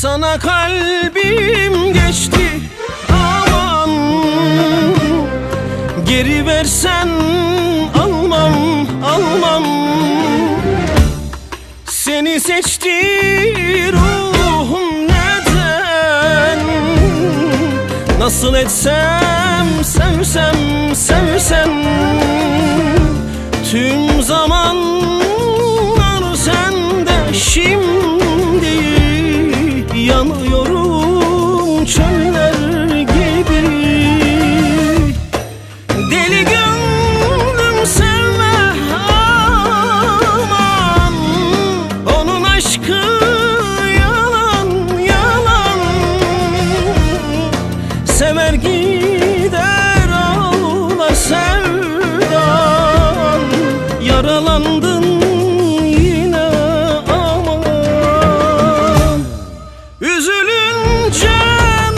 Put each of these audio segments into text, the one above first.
Sana kalbim geçti aman. Geri versen almam almam. Seni seçti ruhum neden? Nasıl etsem sevsem sevsem Tüm zamanlar sende şimdi Yanıyorum çöller gibi. Deli gönlüm sevme aman Onun aşkı yalan yalan. Sever gider Yaralandın yine aman. Üzülünce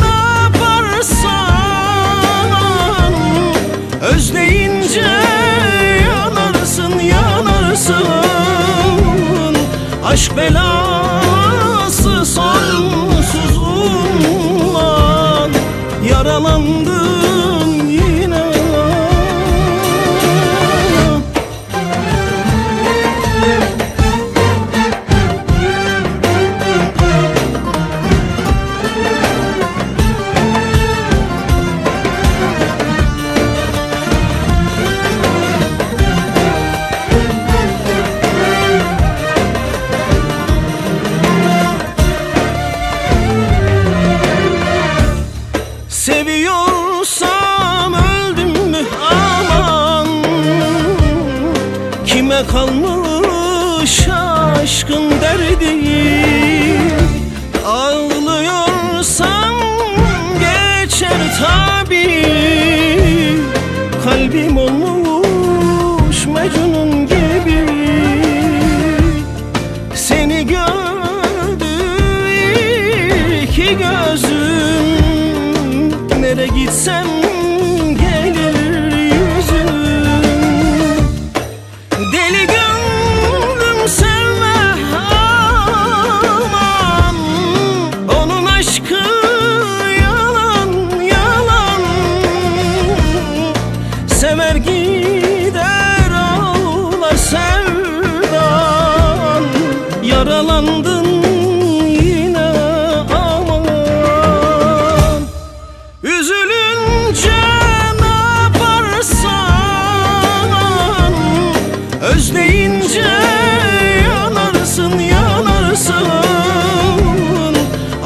ne yaparsan Özleyince yanarsın yanarsın. Aşk belası sonsuz umman Yaralandın Kalmış aşkın derdi. Ağlıyorsam geçer tabi. Kalbim olmuş Mecnun gibi. Seni gördü iki gözüm. Nere gitsem Deli gönlüm sevme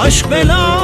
Aşk bela